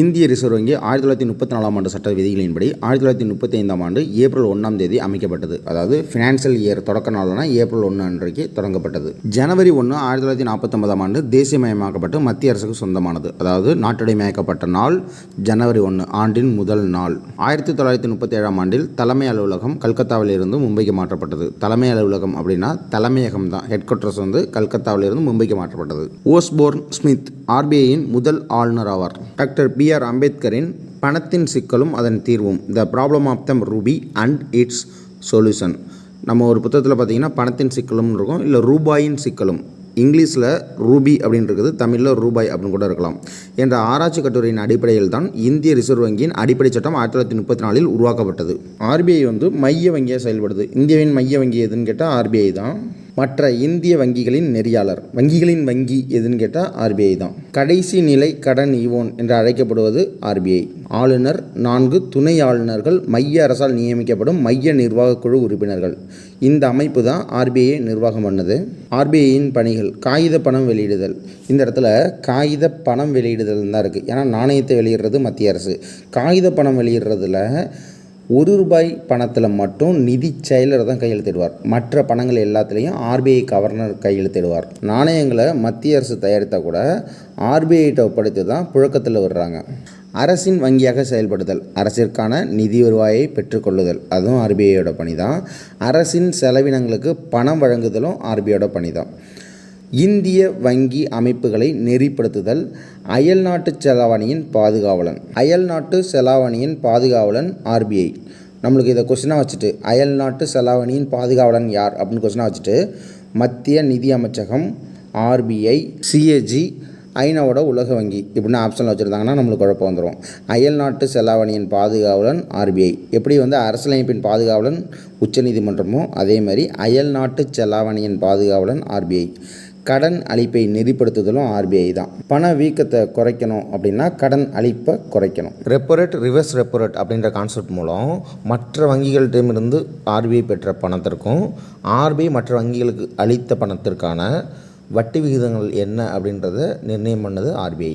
இந்திய ரிசர்வ் வங்கி ஆயிரத்தி தொள்ளாயிரத்தி முப்பத்தி நாலாம் ஆண்டு சட்ட விதிகளின்படி ஆயிரத்தி தொள்ளாயிரத்தி முப்பத்தி ஐந்தாம் ஆண்டு ஏப்ரல் ஒன்றாம் தேதி அமைக்கப்பட்டது. அதாவது ஃபினான்சியல் இயர் தொடக்க நாளான ஏப்ரல் ஒன்று அன்றைக்கு தொடங்கப்பட்டது. ஜனவரி ஒன்று ஆயிரத்தி தொள்ளாயிரத்தி நாற்பத்தொன்பதாம் ஆண்டு தேசியமயமாக்கப்பட்டு மத்திய அரசுக்கு சொந்தமானது. அதாவது நாட்டுடைமையாக்கப்பட்ட நாள் ஜனவரி ஒன்று ஆண்டின் முதல் நாள். ஆயிரத்தி தொள்ளாயிரத்தி முப்பத்தி ஏழாம் ஆண்டில் தலைமை அலுவலகம் கல்கத்தாவில் இருந்து மும்பைக்கு மாற்றப்பட்டது. தலைமை அலுவலகம் அப்படின்னா தலைமையகம் தான். ஹெட் குவார்ட்டர்ஸ் வந்து கல்கத்தாவில் இருந்து மும்பைக்கு மாற்றப்பட்டது. ஓஸ்போர்ன் ஸ்மித் ஆர்பிஐயின் முதல் ஆளுநர் ஆவார். டாக்டர் பி ஆர் அம்பேத்கரின் பணத்தின் சிக்கலும் அதன் தீர்வும். The problem of the rupee and its solution நம்ம ஒரு புத்தகத்தில் பார்த்தீங்கன்னா பணத்தின் சிக்கலும்னு இருக்கும் இல்லை ரூபாயின் சிக்கலும். இங்கிலீஷில் ரூபி அப்படின்னு இருக்குது தமிழில் ரூபாய் அப்படின்னு கூட இருக்கலாம். என்ற ஆராய்ச்சி கட்டுரையின் அடிப்படையில் தான் இந்திய ரிசர்வ் வங்கியின் அடிப்படை சட்டம் ஆயிரத்தி தொள்ளாயிரத்தி முப்பத்தி நாலில் உருவாக்கப்பட்டது. ஆர்பிஐ வந்து மைய வங்கியாக செயல்படுது? இந்தியாவின் மைய வங்கி எதுன்னு கேட்டால் ஆர்பிஐ தான். மற்ற இந்திய வங்கிகளின் நெறியாளர். வங்கிகளின் வங்கி எதுன்னு கேட்டால் ஆர்பிஐ தான். கடைசி நிலை கடன் ஈவோன் என்று அழைக்கப்படுவது ஆர்பிஐ ஆளுநர் நான்கு துணை ஆளுநர்கள் மைய அரசால் நியமிக்கப்படும் மைய நிர்வாக குழு உறுப்பினர்கள். இந்த அமைப்பு தான் ஆர்பிஐ நிர்வாகம் பண்ணது. ஆர்பிஐயின் பணிகள் காகித பணம் வெளியிடுதல். இந்த இடத்துல காகித பணம் வெளியிடுதல் தான் இருக்குது ஏன்னா நாணயத்தை வெளியிடுறது மத்திய அரசு. காகித பணம் வெளியிடுறதுல ஒரு ரூபாய் பணத்தில் மட்டும் நிதி செயலர் தான் கையெழுத்திடுவார். மற்ற பணங்கள் எல்லாத்துலேயும் ஆர்பிஐ கவர்னர் கையெழுத்திடுவார். நாணயங்களை மத்திய அரசு தயாரித்தால் கூட ஆர்பிஐட்ட ஒப்படைத்து தான் புழக்கத்தில் விடுறாங்க அரசின் வங்கியாக செயல்படுதல் அரசிற்கான நிதி வருவாயை பெற்றுக்கொள்ளுதல் அதுவும் ஆர்பிஐயோட பணி தான் அரசின் செலவினங்களுக்கு பணம் வழங்குதலும் ஆர்பிஐயோட பணி தான் இந்திய வங்கி அமைப்புகளை நெறிப்படுத்துதல் அயல்நாட்டு செலாவணியின் பாதுகாவலன். அயல்நாட்டு செலாவணியின் பாதுகாவலன் ஆர்பிஐ நம்மளுக்கு இதை கொஸ்டினாக வச்சுட்டு அயல்நாட்டு செலாவணியின் பாதுகாவலன் யார் அப்படின்னு கொஸ்டினாக வச்சுட்டு மத்திய நிதி அமைச்சகம் ஆர்பிஐ சிஏஜி ஐநாவோட உலக வங்கி இப்படின்னு ஆப்ஷனில் வச்சுருந்தாங்கன்னா நம்மளுக்கு குழப்பம் வந்துடும் அயல்நாட்டு செலாவணியின் பாதுகாவலன் ஆர்பிஐ எப்படி வந்து அரசியலமைப்பின் பாதுகாவலன் உச்சநீதிமன்றமோ அதே மாதிரி அயல்நாட்டு செலாவணியின் பாதுகாவலன் ஆர்பிஐ கடன் அளிப்பை நெறிப்படுத்துதலும் ஆர்பிஐ தான். பண வீக்கத்தை குறைக்கணும் அப்படின்னா கடன் அளிப்பை குறைக்கணும். ரெப்போரேட் ரிவர்ஸ் ரெப்போரேட் அப்படின்ற கான்செப்ட் மூலம் மற்ற வங்கிகளிடமிருந்து ஆர்பிஐ பெற்ற பணத்திற்கும் ஆர்பிஐ மற்ற வங்கிகளுக்கு அளித்த பணத்திற்கான வட்டி விகிதங்கள் என்ன அப்படின்றத நிர்ணயம் பண்ணது ஆர்பிஐ